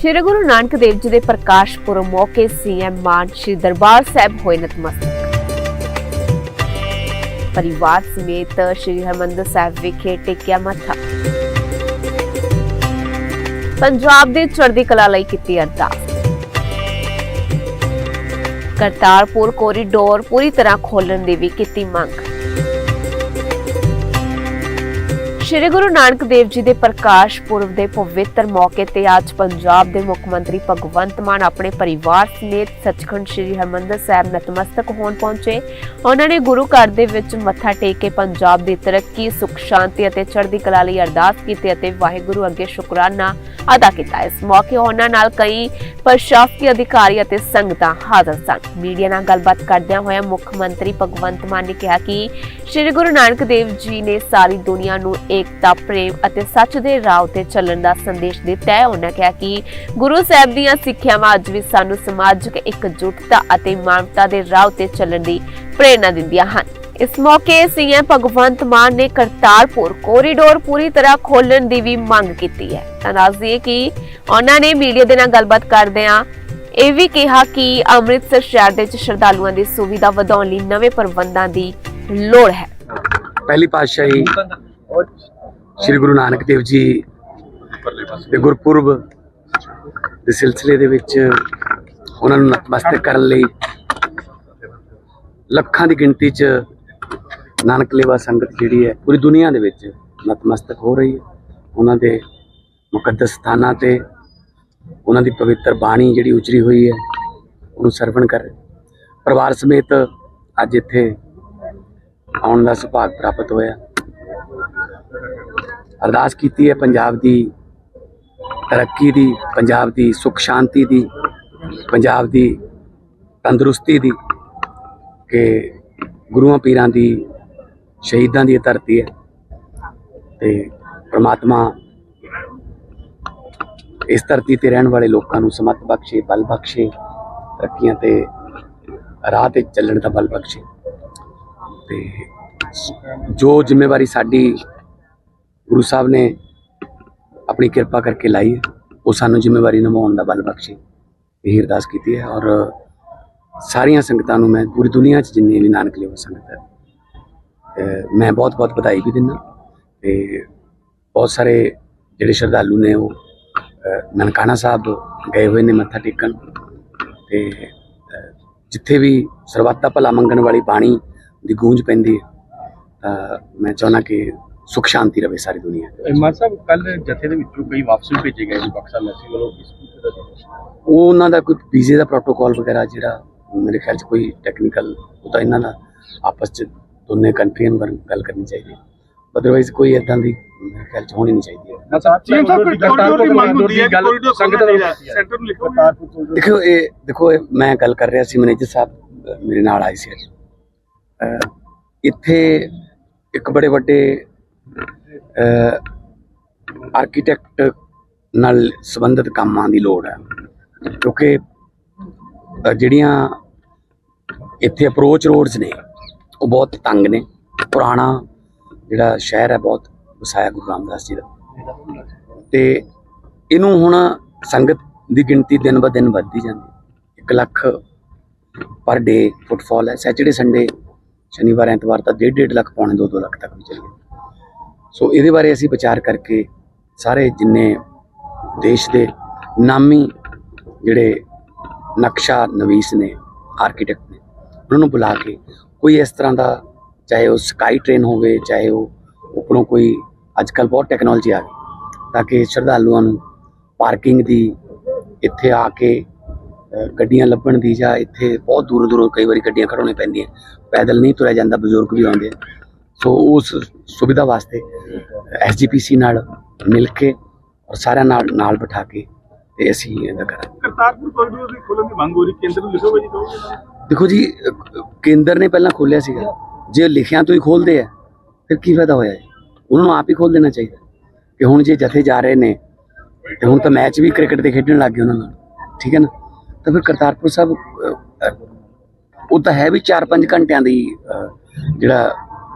ਸ਼੍ਰੀ ਗੁਰੂ ਨਾਨਕ ਦੇਵ ਜੀ ਦੇ ਪ੍ਰਕਾਸ਼ ਪੁਰਬ ਮੌਕੇ ਸੀਐਮ ਮਾਨ ਸ਼੍ਰੀ ਦਰਬਾਰ ਸਾਹਿਬ ਹੋਏ ਨਤਮਸਤਕ। ਪਰਿਵਾਰ ਸਮੇਤ ਸ਼੍ਰੀ ਹਰਿਮੰਦਰ ਸਾਹਿਬ ਵਿਖੇ ਟੇਕਿਆ ਮੱਥਾ। ਪੰਜਾਬ ਦੇ ਚੜ੍ਹਦੀ ਕਲਾ ਲਈ ਕੀਤੀ ਅਰਦਾਸ। ਕਰਤਾਰਪੁਰ ਕੋਰੀਡੋਰ ਪੂਰੀ ਤਰ੍ਹਾਂ ਖੋਲਣ ਦੀ ਵੀ ਕੀਤੀ ਮੰਗ। ਸ਼੍ਰੀ ਗੁਰੂ ਨਾਨਕ ਦੇਵ ਜੀ ਦੇ ਪ੍ਰਕਾਸ਼ ਪੁਰਬ ਦੇ ਪਵਿੱਤਰ ਮੌਕੇ ਤੇ ਅੱਜ ਪੰਜਾਬ ਦੇ ਮੁੱਖ ਮੰਤਰੀ ਭਗਵੰਤ ਮਾਨ ਆਪਣੇ ਪਰਿਵਾਰ ਸਮੇਤ ਸੱਚਖੰਡ ਸ਼੍ਰੀ ਹਰਿਮੰਦਰ ਸਾਹਿਬ ਨਤਮਸਤਕ ਹੋਣ ਪਹੁੰਚੇ। ਉਹਨਾਂ ਨੇ ਗੁਰੂ ਘਰ ਦੇ ਵਿੱਚ ਮੱਥਾ ਟੇਕ ਕੇ ਪੰਜਾਬ ਦੀ ਤਰੱਕੀ, ਸੁਖ, ਸ਼ਾਂਤੀ ਅਤੇ ਚੜ੍ਹਦੀ ਕਲਾ ਲਈ ਅਰਦਾਸ ਕੀਤੀ ਅਤੇ ਵਾਹਿਗੁਰੂ ਅੱਗੇ ਸ਼ੁਕਰਾਨਾ ਅਦਾ ਕੀਤਾ। ਇਸ ਮੌਕੇ ਉਹਨਾਂ ਨਾਲ ਕਈ ਪ੍ਰਸ਼ਾਸਕੀ ਅਧਿਕਾਰੀ ਅਤੇ ਸੰਗਤਾਂ ਹਾਜ਼ਰ ਸਨ। ਮੀਡੀਆ ਨਾਲ ਗੱਲਬਾਤ ਕਰਦਿਆਂ ਹੋਇਆ ਮੁੱਖ ਮੰਤਰੀ ਭਗਵੰਤ ਮਾਨ ਨੇ ਕਿਹਾ ਕਿ ਸ਼੍ਰੀ ਗੁਰੂ ਨਾਨਕ ਦੇਵ ਜੀ ਨੇ ਸਾਰੀ ਦੁਨੀਆ ਨੂੰ ਏਕਤਾ, ਪ੍ਰੇਮ ਅਤੇ ਸੱਚ ਦੇ ਰਾਹ ਤੇ ਚੱਲਣ ਦਾ ਸੰਦੇਸ਼ ਦਿੱਤਾ ਹੈ। ਉਹਨਾਂ ਕਿਹਾ ਕਿ ਗੁਰੂ ਸਾਹਿਬ ਦੀਆਂ ਸਿੱਖਿਆਵਾਂ ਅੱਜ ਵੀ ਸਾਨੂੰ ਸਮਾਜਿਕ ਇਕਜੁੱਟਤਾ ਅਤੇ ਮਾਨਵਤਾ ਦੇ ਰਾਹ ਤੇ ਚੱਲਣ ਦੀ ਪ੍ਰੇਰਣਾ ਦਿੰਦੀਆਂ ਹਨ। ਇਸ ਮੌਕੇ ਸੀਐਮ ਭਗਵੰਤ ਮਾਨ ਨੇ ਕਰਤਾਰਪੁਰ ਕੋਰੀਡੋਰ ਪੂਰੀ ਤਰ੍ਹਾਂ ਖੋਲਣ ਦੀ ਵੀ ਮੰਗ ਕੀਤੀ ਹੈ। ਤਾਂ ਦੱਸ ਕਿ ਉਹਨਾਂ ਨੇ ਮੀਡੀਆ ਦੇ ਨਾਲ ਗੱਲਬਾਤ ਕਰਦਿਆਂ ਇਹ ਵੀ ਕਿਹਾ ਕਿ ਅੰਮ੍ਰਿਤਸਰ ਸ਼ਹਿਰ ਦੇ ਵਿੱਚ ਸ਼ਰਧਾਲੂਆਂ ਦੀ ਸੁਵਿਧਾ ਵਧਾਉਣ ਲਈ ਨਵੇਂ ਪ੍ਰਬੰਧਾਂ ਦੀ ਲੋੜ ਹੈ। ਪਹਿਲੀ ਪਾਤਸ਼ਾਹੀ ਸ੍ਰੀ ਗੁਰੂ ਨਾਨਕ ਦੇਵ ਜੀ ਦੇ ਗੁਰਪੁਰਬ ਦੇ ਸਿਲਸਿਲੇ ਦੇ ਵਿੱਚ ਉਹਨਾਂ ਨੂੰ ਨਤਮਸਤਕ ਕਰਨ ਲਈ ਲੱਖਾਂ ਦੀ ਗਿਣਤੀ 'ਚ ਨਾਨਕ ਲੇਵਾ ਸੰਗਤ ਜਿਹੜੀ ਹੈ ਪੂਰੀ ਦੁਨੀਆ ਦੇ ਵਿੱਚ ਨਤਮਸਤਕ ਹੋ ਰਹੀ ਹੈ। ਉਹਨਾਂ ਦੇ ਮੁਕੱਦਸ ਸਥਾਨਾਂ ਤੇ ਉਹਨਾਂ ਦੀ ਪਵਿੱਤਰ ਬਾਣੀ ਜਿਹੜੀ ਉਚਰੀ ਹੋਈ ਹੈ, ਉਹਨੂੰ ਸਰਵਣ ਕਰ। ਪਰਿਵਾਰ ਸਮੇਤ ਅੱਜ ਇੱਥੇ ਆਉਣ ਦਾ ਸੁਭਾਗ ਪ੍ਰਾਪਤ ਹੋਇਆ। ਅਰਦਾਸ ਕੀਤੀ ਹੈ ਪੰਜਾਬ ਦੀ ਤਰੱਕੀ ਦੀ, ਪੰਜਾਬ ਦੀ ਸੁਖ ਸ਼ਾਂਤੀ ਦੀ, ਪੰਜਾਬ ਦੀ ਤੰਦਰੁਸਤੀ ਦੀ ਕਿ ਗੁਰੂਆਂ ਪੀਰਾਂ ਦੀ, ਸ਼ਹੀਦਾਂ ਦੀ ਇਹ ਧਰਤੀ ਹੈ ਤੇ ਪ੍ਰਮਾਤਮਾ ਇਸ ਧਰਤੀ ਤੇ ਰਹਿਣ ਵਾਲੇ ਲੋਕਾਂ ਨੂੰ ਸਮਤ ਬਖਸ਼ੇ, ਬਲ ਬਖਸ਼ੇ, ਤਰੱਕੀਆਂ ਤੇ ਰਾਹ ਤੇ ਚੱਲਣ ਦਾ ਬਲ ਬਖਸ਼ੇ ਤੇ ਜੋ ਜ਼ਿੰਮੇਵਾਰੀ ਸਾਡੀ ਗੁਰੂ ਸਾਹਿਬ ਨੇ ਆਪਣੀ ਕਿਰਪਾ ਕਰਕੇ ਲਾਈ ਉਹ ਸਾਨੂੰ ਜ਼ਿੰਮੇਵਾਰੀ ਨਿਭਾਉਣ ਦਾ ਬਲ ਬਖਸ਼ੇ। ਇਹ ਅਰਦਾਸ ਕੀਤੀ ਹੈ ਔਰ ਸਾਰੀਆਂ ਸੰਗਤਾਂ ਨੂੰ ਮੈਂ ਪੂਰੀ ਦੁਨੀਆ 'ਚ ਜਿੰਨੀ ਵੀ ਨਾਨਕ ਲੇਵਾ ਸੰਗਤ ਹੈ ਮੈਂ ਬਹੁਤ ਬਹੁਤ ਵਧਾਈ ਵੀ ਦਿੰਦਾ। ਤੇ ਬਹੁਤ ਸਾਰੇ ਜਿਹੜੇ ਸ਼ਰਧਾਲੂ ਨੇ ਉਹ ਨਨਕਾਣਾ ਸਾਹਿਬ ਗਏ ਹੋਏ ਨੇ ਮੱਥਾ ਟੇਕਣ। ਤੇ ਜਿੱਥੇ ਵੀ ਸਰਬੱਤਾ ਭਲਾ ਮੰਗਣ ਵਾਲੀ ਬਾਣੀ ਦੀ ਗੂੰਜ ਪੈਂਦੀ ਹੈ, ਤਾਂ ਮੈਂ ਚਾਹੁੰਦਾ ਕਿ ਸੁਖ ਸ਼ਾਂਤੀ ਰਵੇ ਸਾਰੀ ਦੁਨੀਆ 'ਚ। ਮਾਨ ਸਾਹਿਬ ਕੱਲ ਜਥੇ ਦੇ ਵਿੱਚੋਂ ਕਈ ਵਾਪਸ ਵੀ ਭੇਜੇ ਗਏ ਸੀ ਬਕਸਾ ਮੈਸੀ ਵੱਲੋਂ ਦਾ? ਉਹ ਉਹਨਾਂ ਦਾ ਕੋਈ ਵੀਜ਼ੇ ਦਾ ਪ੍ਰੋਟੋਕਾਲ ਵਗੈਰਾ ਜਿਹੜਾ ਮੇਰੇ ਖਿਆਲ 'ਚ ਕੋਈ ਟੈਕਨੀਕਲ ਉਹ ਤਾਂ ਇਹਨਾਂ ਦਾ ਆਪਸ 'ਚ ਦੋਨੇ ਕੰਟਰੀਆਂ ਨੂੰ ਗੱਲ ਕਰਨੀ ਚਾਹੀਦੀ ਹੈ ਅਦਰਵਾਈਜ਼ ਕੋਈ ਇਦਾਂ ਦੀ ਮੇਰੇ ਖਿਆਲ 'ਚ ਹੋਣੀ ਨਹੀਂ ਚਾਹੀਦੀ ਹੈ ਮਾਨ ਸਾਹਿਬ ਸੀਐਮ ਸਾਹਿਬ ਕੋਈ ਕੋਰੀਡੋਰ ਦੀ ਮੰਗ ਹੁੰਦੀ ਹੈ ਗੱਲ ਕੋਰੀਡੋਰ ਸੰਗਤ ਵੱਲੋਂ ਕੀਤੀ ਹੈ। ਸੈਂਟਰ ਨੂੰ ਲਿਖੋ ਦੇਖੋ ਇਹ ਦੇਖੋ ਇਹ ਮੈਂ ਗੱਲ ਕਰ ਰਿਹਾ ਸੀ ਮੈਨੇਜਰ ਸਾਹਿਬ ਮੇਰੇ ਨਾਲ ਆਏ ਸੀ ਇੱਥੇ ਇੱਕ ਬੜੇ ਵੱਡੇ ਆਰਕੀਟੈਕਟ ਨਾਲ ਸੰਬੰਧਿਤ ਕੰਮਾਂ ਦੀ ਲੋੜ ਹੈ। ਕਿਉਂਕਿ ਜਿਹੜੀਆਂ ਇੱਥੇ ਅਪਰੋਚ ਰੋਡਸ ਨੇ, ਉਹ ਬਹੁਤ ਤੰਗ ਨੇ। ਪੁਰਾਣਾ ਜਿਹੜਾ ਸ਼ਹਿਰ ਹੈ, ਬਹੁਤ ਵਸਾਇਆ ਗੁਰੂ ਰਾਮਦਾਸ ਜੀ ਦਾ। ਤੇ ਇਹਨੂੰ ਹੁਣ ਸੰਗਤ ਦੀ ਗਿਣਤੀ ਦਿਨ ਬ ਦਿਨ ਵੱਧਦੀ ਜਾਂਦੀ 1 ਲੱਖ ਪਰ ਡੇ ਫੁੱਟਫਾਲ ਹੈ। ਸੈਚਰਡੇ, ਸੰਡੇ, ਸ਼ਨੀਵਾਰ, ਐਤਵਾਰ ਤਾਂ 1.5 ਲੱਖ ਪੌਣੇ 2-2 ਲੱਖ ਤੱਕ ਵੀ ਚਲੇ ਗਏ ਸੋ ਇਹਦੇ ਬਾਰੇ ਅਸੀਂ ਵਿਚਾਰ ਕਰਕੇ ਸਾਰੇ ਜਿੰਨੇ ਦੇਸ਼ ਦੇ ਨਾਮੀ ਜਿਹੜੇ ਨਕਸ਼ਾ ਨਵੀਸ ਨੇ ਆਰਕੀਟੈਕਟ ਨੇ, ਉਹਨਾਂ ਨੂੰ ਬੁਲਾ ਕੇ ਕੋਈ ਇਸ ਤਰ੍ਹਾਂ ਦਾ ਚਾਹੇ ਉਹ ਸਕਾਈ ਟ੍ਰੇਨ ਹੋਵੇ, ਚਾਹੇ ਉਹ ਉੱਪਰੋਂ ਕੋਈ ਅੱਜ ਕੱਲ ਬਹੁਤ ਟੈਕਨੋਲੋਜੀ ਆ ਗਈ, ਤਾਂ ਕਿ ਸ਼ਰਧਾਲੂਆਂ ਨੂੰ ਪਾਰਕਿੰਗ ਦੀ ਇੱਥੇ ਆ ਕੇ ਗੱਡੀਆਂ ਲੱਭਣ ਦੀ ਜਾਂ ਇੱਥੇ ਬਹੁਤ ਦੂਰੋਂ ਦੂਰੋਂ ਕਈ ਵਾਰੀ ਗੱਡੀਆਂ ਖੜਾਉਣੀਆਂ ਪੈਂਦੀਆਂ, ਪੈਦਲ ਨਹੀਂ ਤੁਰਿਆ ਜਾਂਦਾ, ਬਜ਼ੁਰਗ ਵੀ ਆਉਂਦੇ ਸੋ ਉਸ ਸੁਵਿਧਾ ਵਾਸਤੇ ਐਸਜੀਪੀਸੀ ਨਾਲ ਮਿਲ ਕੇ ਔਰ ਸਾਰਿਆਂ ਨਾਲ ਨਾਲ ਬਿਠਾ ਕੇ ਤੇ ਅਸੀਂ ਇਹਦਾ ਕਰਾਂਗੇ। ਕਰਤਾਰਪੁਰ ਕੋਰੀਡੋਰ ਦੀ ਖੋਲਣ ਦੀ ਮੰਗ ਹੋ ਰਹੀ ਕੇਂਦਰ ਨੂੰ ਲਿਖੋ ਜੀ ਦੇਖੋ ਜੀ ਕੇਂਦਰ ਨੇ ਪਹਿਲਾਂ ਖੋਲਿਆ ਸੀਗਾ। ਜੇ ਲਿਖਿਆਂ ਤੋਂ ਹੀ ਖੋਲਦੇ ਆ ਫਿਰ ਕੀ ਫਾਇਦਾ ਹੋਇਆ ਜੀ? ਉਹਨਾਂ ਨੂੰ ਆਪ ਹੀ ਖੋਲ ਦੇਣਾ ਚਾਹੀਦਾ। ਕਿ ਹੁਣ ਜੇ ਜਥੇ ਜਾ ਰਹੇ ਨੇ ਤੇ ਹੁਣ ਤਾਂ ਮੈਚ ਵੀ ਕ੍ਰਿਕਟ ਦੇ ਖੇਡਣ ਲੱਗ ਗਏ ਉਹਨਾਂ ਨਾਲ। ਠੀਕ ਹੈ ਨਾ? ਤਾਂ ਫਿਰ ਕਰਤਾਰਪੁਰ ਸਾਹਿਬ ਉਹ ਤਾਂ ਹੈ ਵੀ 4-5 ਘੰਟਿਆਂ ਦੀ ਜਿਹੜਾ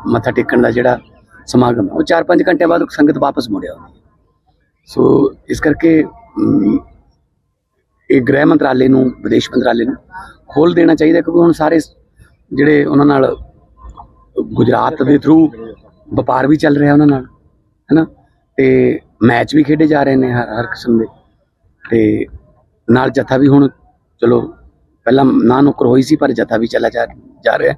ਮੱਥਾ ਟੇਕਣ ਦਾ ਜਿਹੜਾ ਸਮਾਗਮ ਉਹ 4-5 ਘੰਟੇ ਬਾਅਦ ਸੰਗਤ ਵਾਪਸ ਮੁੜਿਆ ਸੋ ਇਸ ਕਰਕੇ ਇਹ ਗ੍ਰਹਿ ਮੰਤਰਾਲੇ ਨੂੰ, ਵਿਦੇਸ਼ ਮੰਤਰਾਲੇ ਨੂੰ ਖੋਲ ਦੇਣਾ ਚਾਹੀਦਾ ਕਿਉਂਕਿ ਹੁਣ ਸਾਰੇ ਜਿਹੜੇ ਉਹਨਾਂ ਨਾਲ ਗੁਜਰਾਤ ਦੇ ਥਰੂ ਵਪਾਰ ਵੀ ਚੱਲ ਰਿਹਾ ਉਹਨਾਂ ਨਾਲ, ਹੈਨਾ? ਤੇ ਮੈਚ ਵੀ ਖੇਡੇ ਜਾ ਰਹੇ ਨੇ ਹਰ ਹਰ ਕਿਸਮ ਦੇ। ਤੇ ਨਾਲ ਜਥਾ ਵੀ ਹੁਣ, ਚਲੋ, ਪਹਿਲਾਂ ਨਾ ਨੁਕਰ ਹੋਈ ਸੀ, ਪਰ ਜਥਾ ਵੀ ਚਲਾ ਜਾ ਰਿਹਾ।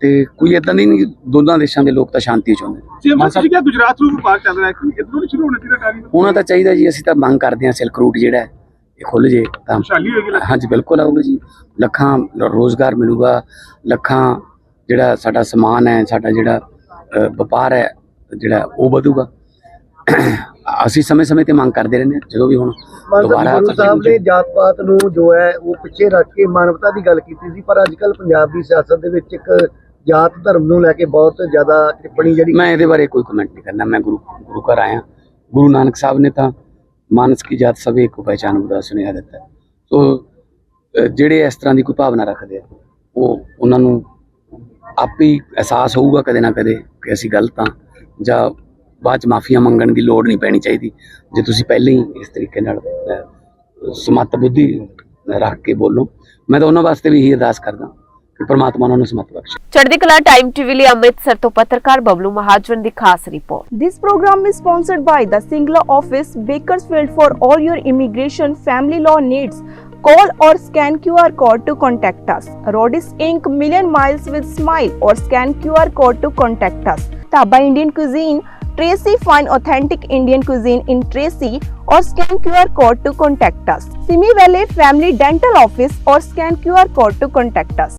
ਤੇ ਕੋਈ ਇਦਾਂ ਦੀ ਨਹੀਂ ਦੋਨਾਂ ਦੇਸ਼ਾਂ ਦੇ ਲੋਕ ਤਾਂ ਸ਼ਾਂਤੀ ਚਾਹੁੰਦੇ ਨੇ। ਸਾਹਿਬ ਕਿਹਾ ਗੁਜਰਾਤ ਨੂੰ ਵਪਾਰ ਚੱਲ ਰਿਹਾ ਹੈ ਕਿ ਇਧਰੋਂ ਨਹੀਂ ਸ਼ੁਰੂ ਹੋਣਾ ਚਾਹੀਦਾ ਕਾਰੀ ਹੋਣਾ ਤਾਂ ਚਾਹੀਦਾ ਜੀ ਅਸੀਂ ਤਾਂ ਮੰਗ ਕਰਦੇ ਹਾਂ ਸਿਲਕ ਰੂਟ ਜਿਹੜਾ ਹੈ ਇਹ ਖੁੱਲ ਜੇ ਤਾਂ। ਹਾਂਜੀ ਬਿਲਕੁਲ ਆਊਗਾ ਜੀ। ਲੱਖਾਂ ਰੋਜ਼ਗਾਰ ਮਿਲੂਗਾ ਲੱਖਾਂ ਜਿਹੜਾ ਸਾਡਾ ਸਮਾਨ ਹੈ ਸਾਡਾ ਜਿਹੜਾ ਵਪਾਰ ਹੈ ਜਿਹੜਾ ਉਹ ਵਧੂਗਾ। ਅਸੀਂ ਸਮੇਂ-ਸਮੇਂ ਤੇ ਮੰਗ ਕਰਦੇ ਰਹਿੰਦੇ ਹਾਂ ਜਦੋਂ ਵੀ ਹੁਣ ਦੁਬਾਰਾ ਗੁਰੂ ਸਾਹਿਬ ਨੇ ਜਾਤ ਪਾਤ ਨੂੰ ਜੋ ਹੈ ਉਹ ਪਿੱਛੇ ਰੱਖ ਕੇ ਮਾਨਵਤਾ ਦੀ ਗੱਲ ਕੀਤੀ ਸੀ ਪਰ ਅੱਜ ਕੱਲ ਪੰਜਾਬ ਦੀ ਸਿਆਸਤ ਦੇ ਵਿੱਚ ਇੱਕ ਜਾਤ ਧਰਮ ਨੂੰ ਲੈ ਕੇ ਬਹੁਤ ਜ਼ਿਆਦਾ ਟਿੱਪਣੀ ਜਿਹੜੀ ਮੈਂ ਇਹਦੇ ਬਾਰੇ ਕੋਈ ਕਮੈਂਟ ਨਹੀਂ ਕਰਨਾ। ਮੈਂ ਗੁਰੂ ਗੁਰੂ ਘਰ ਆਇਆ। ਗੁਰੂ ਨਾਨਕ ਸਾਹਿਬ ਨੇ ਤਾਂ ਮਾਨਸ ਕੀ ਜਾਤ ਸਭ ਇੱਕ ਪਹਿਚਾਨ ਦਾ ਸੁਨੇਹਾ ਦਿੱਤਾ। ਸੋ ਜਿਹੜੇ ਇਸ ਤਰ੍ਹਾਂ ਦੀ ਕੋਈ ਭਾਵਨਾ ਰੱਖਦੇ ਆ ਉਹ ਉਹਨਾਂ ਨੂੰ ਆਪੇ ਹੀ ਅਹਿਸਾਸ ਹੋਊਗਾ ਕਦੇ ਨਾ ਕਦੇ ਕਿ ਅਸੀਂ ਗਲਤ ਹਾਂ ਜਾਂ ਬਾਅਦ ਚ ਮਾਫੀਆਂ ਮੰਗਣ ਦੀ ਲੋੜ ਨਹੀਂ ਪੈਣੀ ਚਾਹੀਦੀ। ਜੇ ਤੁਸੀਂ ਪਹਿਲਾਂ ਹੀ ਇਸ ਤਰੀਕੇ ਨਾਲ ਅ, ਸਮੱਤ ਬੁੱਧੀ ਰੱਖ ਕੇ ਬੋਲੋ। ਮੈਂ ਤਾਂ ਉਹਨਾਂ ਵਾਸਤੇ ਵੀ ਇਹੀ ਅਰਦਾਸ ਕਰਦਾ। ਕਿ ਪ੍ਰਮਾਤਮਾ ਉਹਨਾਂ ਨੂੰ ਸਮੱਤ ਬਖਸ਼ੇ ਚੜ੍ਹਦੀ ਕਲਾ ਟਾਈਮ ਟੀਵੀ ਲਈ ਅੰਮ੍ਰਿਤਸਰ ਤੋਂ ਪੱਤਰਕਾਰ ਬਬਲੂ ਮਹਾਜਨ ਦੀ ਖਾਸ report This program is sponsored by the Singla office, Bakersfield for all your immigration family law needs. Call or scan QR code to contact us. Rodis Inc. Million Miles with Smile or scan QR code to contact us. Taba Indian Cuisine, Tracy find authentic Indian cuisine in Tracy or scan QR code to contact us. Simi Valley Family Dental Office or scan QR code to contact us.